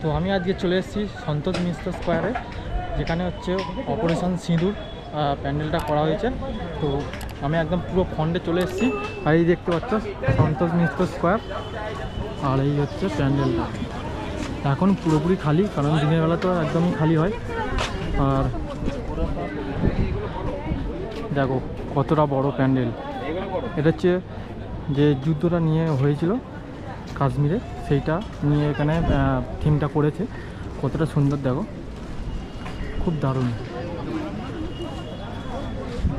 তো আমি আজকে চলে এসেছি সন্তোষ মিশ্র স্কোয়ারে, যেখানে হচ্ছে অপারেশন সিঁদুর প্যান্ডেলটা করা হয়েছে। তো আমি একদম পুরো ফন্ডে চলে এসেছি। আর এই দেখতে পাচ্ছ সন্তোষ মিশ্র স্কোয়ার, আর এই হচ্ছে প্যান্ডেলটা। এখন পুরোপুরি খালি, কারণ দিনের বেলা তো একদমই খালি হয়। আর দেখো, কতটা বড় প্যান্ডেল। এটা হচ্ছে যে যুদ্ধটা নিয়ে হয়েছিল কাশ্মীরে। সেইটা নিয়ে এখানে থিমটা করেছে। কতটা সুন্দর দেখো। খুব দারুণ।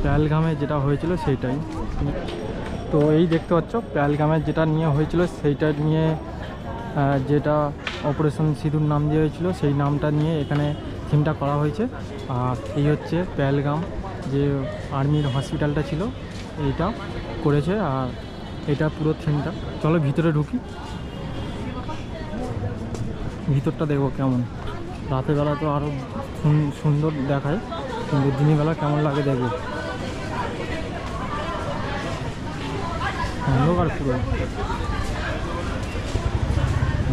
প্যালগামে যেটা হয়েছিল সেইটাই। তো এই দেখতে পাচ্ছ, প্যালগামে যেটা নিয়ে হয়েছিল সেইটা নিয়ে যেটা অপারেশন সিঁদুর নাম দিয়ে হয়েছিল, সেই নামটা নিয়ে এখানে থিমটা করা হয়েছে। আর এই হচ্ছে প্যালগাম, যে আর্মির হসপিটালটা ছিল, এইটা করেছে। আর এটা পুরো থিমটা। চলো ভিতরে ঢুকি। ভিতরটা দেখো কেমন। রাতের বেলা তো আরও সুন্দর দেখায়, কিন্তু দিনের বেলা কেমন লাগে দেখো অন্ধকার পুরো।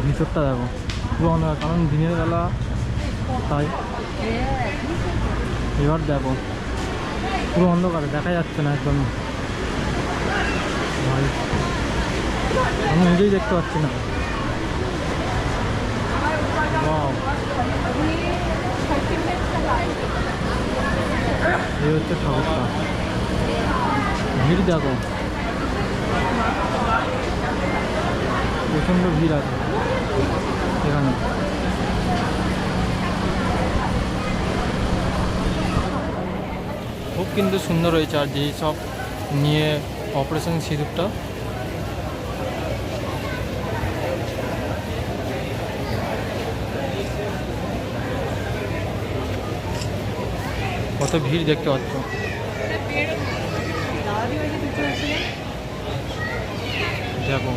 ভিতরটা দেখো। পুরো অন্ধকার, কারণ দিনের বেলা তাই। এবার দেখো। পুরো অন্ধকার, দেখা যাচ্ছে না একদম। আমি নিজেই দেখতে পাচ্ছি না Wow. এই হচ্ছে ঠাকুরটা ভিড় দেখো। প্রচণ্ড ভিড় আছে এখানে। খুব কিন্তু সুন্দর হয়েছে আর সব নিয়ে অপারেশন সিঁদুরটা। কত ভিড় দেখতে পাচ্ছ। দেখো।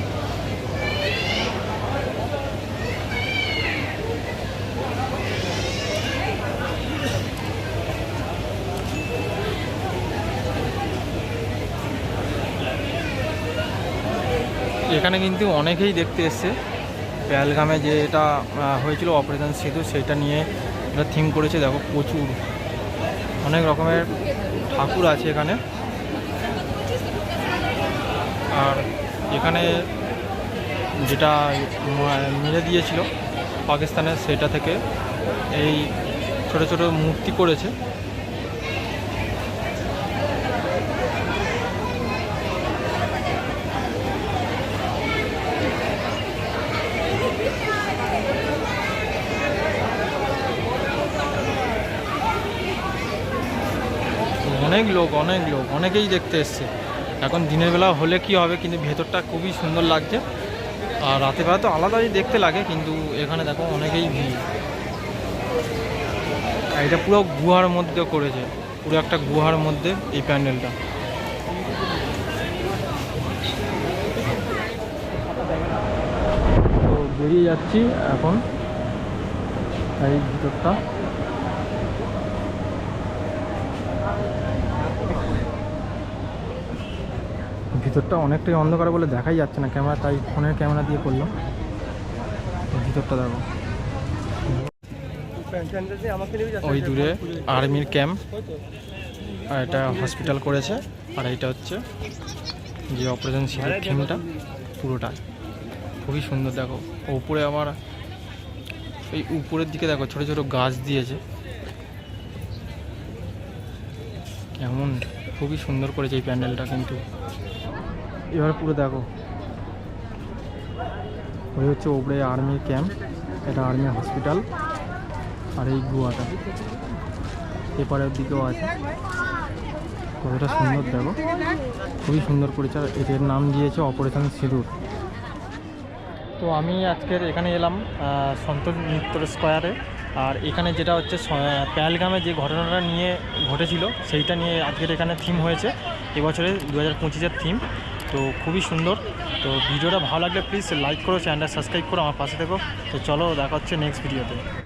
এখানে কিন্তু অনেকেই দেখতে এসছে। পেয়ালগামে যে এটা আহ, হয়েছিল অপারেশন সেতু সেটা নিয়ে এটা থিম করেছে। দেখো প্রচুর। অনেক রকমের ঠাকুর আছে এখানে। আর এখানে যেটা মেরে দিয়েছিল পাকিস্তানে, সেটা থেকে এই ছোট ছোট মূর্তি করেছে অনেক লোক অনেক লোক, অনেকেই দেখতে এসছে। এখন দিনের বেলা হলে কি হবে, কিন্তু ভেতরটা খুবই সুন্দর লাগছে। আর রাতের বেলা তো আলাদাই দেখতে লাগে, কিন্তু এখানে দেখো অনেকেই ভিড়। এটা পুরো গুহার মধ্যে করেছে, পুরো একটা গুহার মধ্যে এই প্যান্ডেলটা। তো বেরিয়ে যাচ্ছি এখন, এই ভিতরটা। ভিতরটা অনেকটাই অন্ধকার বলে দেখাই যাচ্ছে না ক্যামেরা, তাই ফোনের ক্যামেরা দিয়ে করলাম ভিতরটা দেখো। ওই দূরে আর্মির ক্যাম্প, আর এটা হসপিটাল করেছে, আর এটা হচ্ছে যে অপারেশন সিটের থিমটা, পুরোটা। খুবই সুন্দর দেখো। উপরে আমার, এই উপরের দিকে দেখো, ছোট ছোট গাছ দিয়েছে। কেমন, খুবই সুন্দর করেছে এই প্যান্ডেলটা কিন্তু। এবার পুরো দেখো। ওই হচ্ছে ওপরে আর্মির ক্যাম্প, এটা আর্মি হসপিটাল, আর এই গুয়াটা এপারের দিকেও আছে। কতটা সুন্দর দেখো। খুবই সুন্দর আর এদের নাম দিয়েছে অপারেশন সিঁদুর। তো আমি আজকের এখানে এলাম সন্তোষ মিত্র স্কোয়ারে। আর এখানে যেটা হচ্ছে প্যালগামে যে ঘটনাটা নিয়ে ঘটেছিল, সেইটা নিয়ে আজকের এখানে থিম হয়েছে। এবছরে দু হাজার পঁচিশের থিম তো খুবই সুন্দর। তো ভিডিওটা ভালো লাগলে প্লিজ লাইক করো চ্যানেলটা সাবস্ক্রাইব করো, আমার পাশে থেকো। তো চলো, দেখা হচ্ছে নেক্সট ভিডিওতে